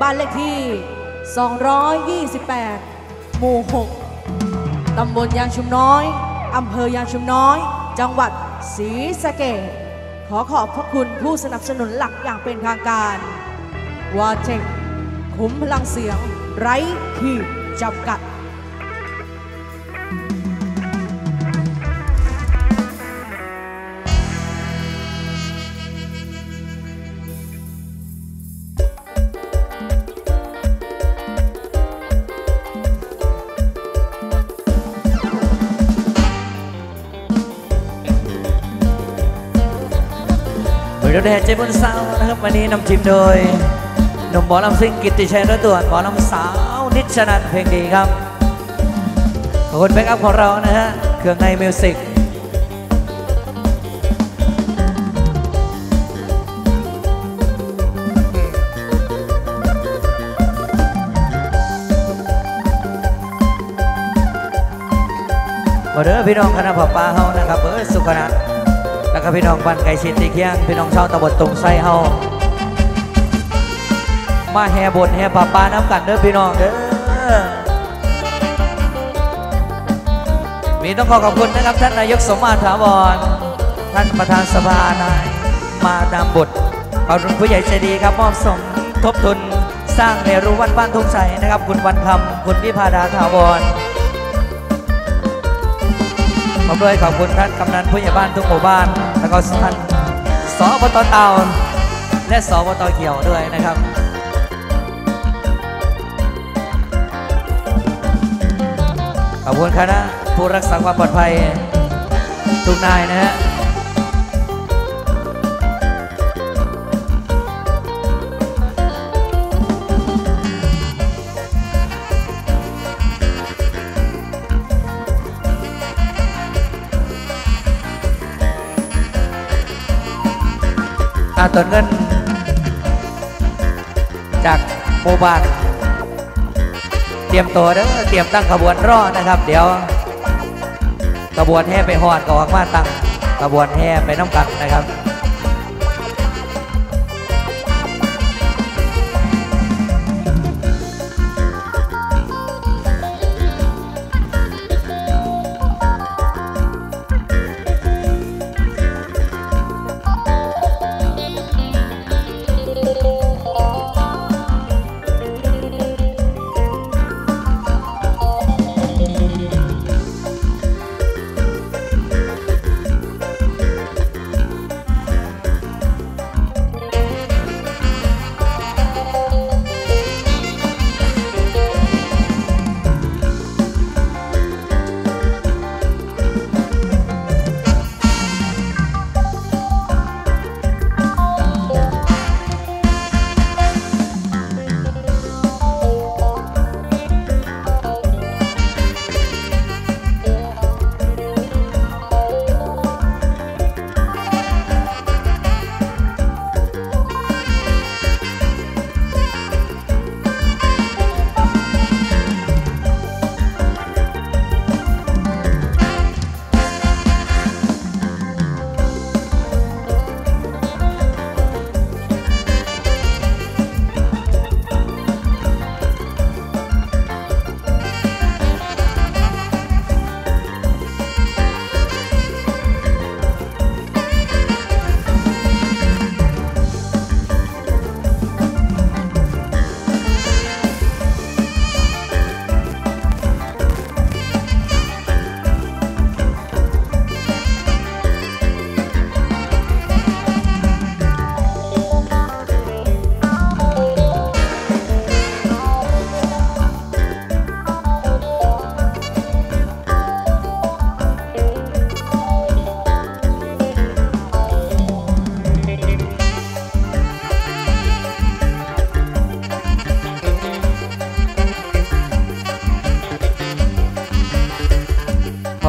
บ้านเลขที่ 228 หมู่ 6 ตำบลยางชุมน้อย อำเภอยางชุมน้อย จังหวัดศรีสะเกษขอขอบพระคุณผู้สนับสนุนหลักอย่างเป็นทางการ วาเทคขุมพลังเสียง ไร้ขีดจำกัด บริษัทแดดเจบุญสาวนะครับ วันนี้นำทีมโดยหนุ่มหมอลำซิ่งกิติชัยรถด่วนหมอลำสาวนิชนันเพลงดีครับขอบคุณแบ็กอัพของเรานะฮะเครื่องในมิวสิกมาเด้อพี่น้องคณะพ่อป้าเฮานะครับเออสุขนัท แล้วก็พี่น้องบ้านไก่ชินตีเคียง พี่น้องชาวตำบลตุงไซเฮามาแห่บนแห่ป้าป้าน้ำกันเด้อพี่น้องเด้อมีต้องขอขอบคุณนะครับท่านนายกสมมาตรถาวร ท่านประธานสภานายมาดามบุตรขอบคุณผู้ใหญ่ใจดีครับมอบสมทบทุน สร้างเนรุวัดบ้านทุ่งชัยนะครับ คุณวันคำคุณพิพาดาถาวร ขอบด้วยขอบคุณท่านกำนันผู้ใหญ่บ้านทุกหมู่บ้าน แล้วก็ท่านสอบตเตาและสอบตเขียวด้วยนะครับขอบคุณคณะผู้รักษาความปลอดภัยทุกนายนะฮะ อาต้นเงิน จากโมบานเตรียมตัวเด้อเตรียมตั้งขบวนรอนะครับ เดี๋ยวขบวนแห่ไปหอดก็ออกมาตั้งขบวนแห่ไปน้ำกันนะครับ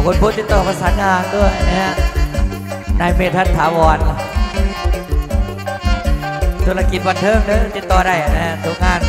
อบคุณผู้ติดต่อประสานงานด้วยนะฮะนายเมธัศน์ถาวรธุรกิจบันเทิงเนอะติดต่อได้นะฮะทุกงาน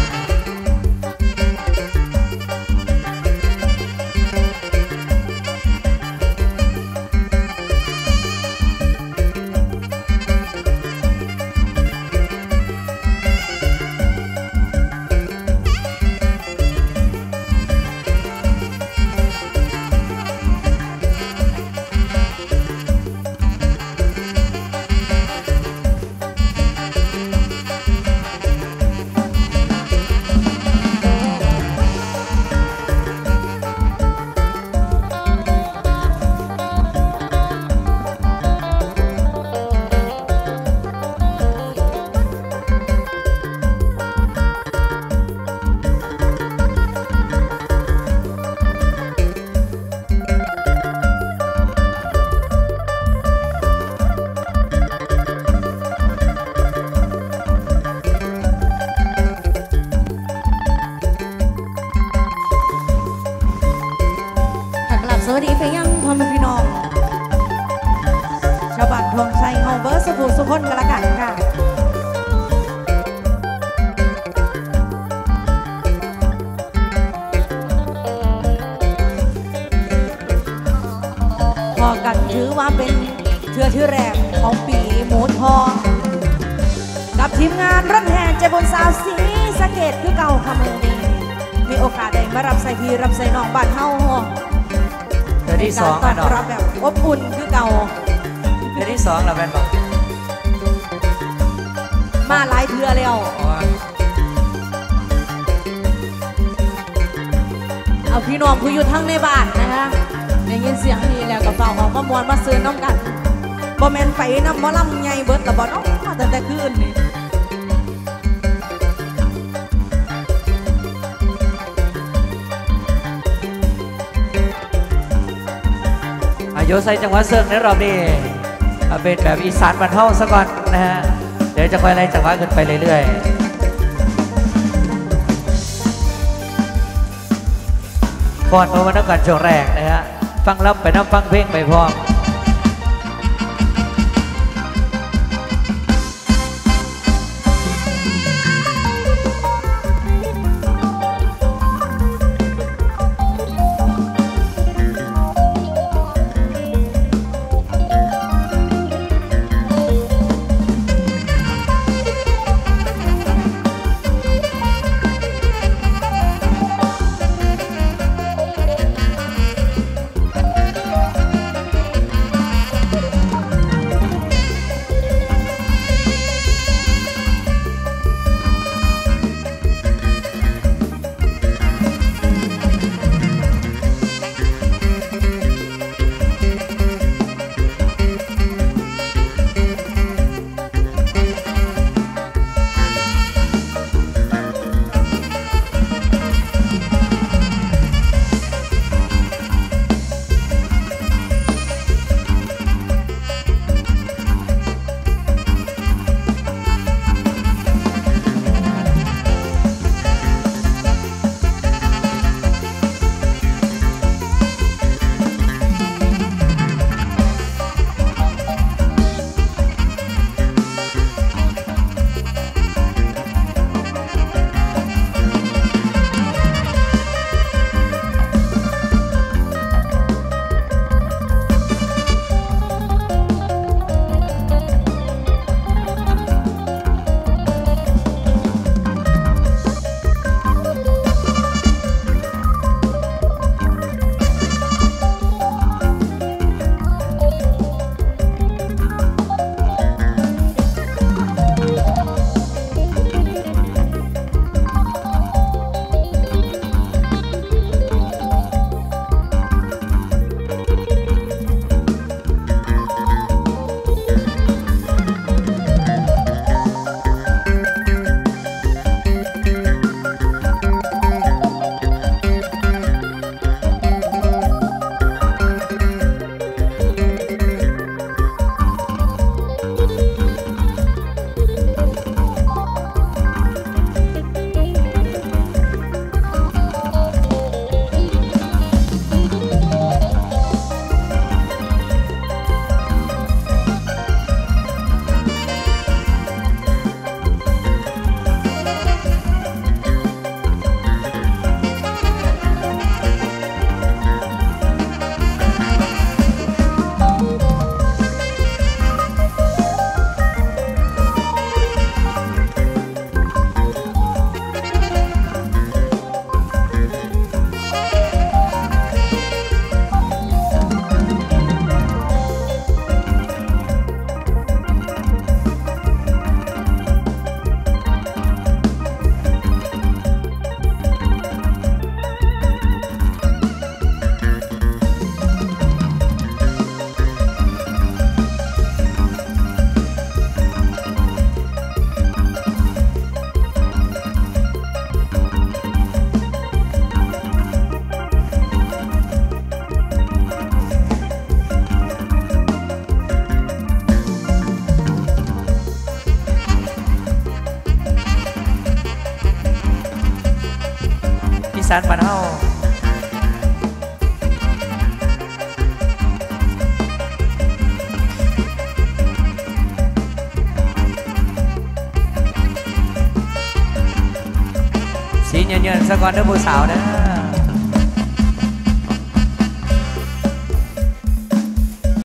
เบอร์สุขุสุขคนกันละกันค่ะพอกันถือว่าเป็นเทือที่แรงของปีหมูทองกับทีมงานรันแห่เจบนสาวสีสะเกดคือเก่าคำนึงดีมีโอกาสได้มารับใส่พีรับใส่น้องบ้านเฮาเทือที่สองออกรับแบบอบอุ่นคือเก่า อนที่สองเราเป็นบอกมาหลายเทือแล้วอ๋อเอาพี่น้องผู้อยู่ทั้งในบ้านนะคะได้ยินเสียงนี้แล้วก็ฝากออกมามวนมาซื้อน้ำกันบ่แม่นไปน้ำหมอลำใหญ่เบิดละบ่เน้องแต่แต่คืนนี่อายุใส่จังหวัดเซิงในรอบนี้ เอาเป็นแบบอีสานบรรเทาซะก่อนนะฮะ เดี๋ยวจะค่อยไล่จังหวะขึ้นไปเรื่อยๆก่อนมาวันนักการโชว์แรกนะฮะ ฟังรับไปน้ำฟังเพลงไปพร้อมานบ้านเฮาสีเงินๆสะก่อนเด้อผู้สาวเด้อ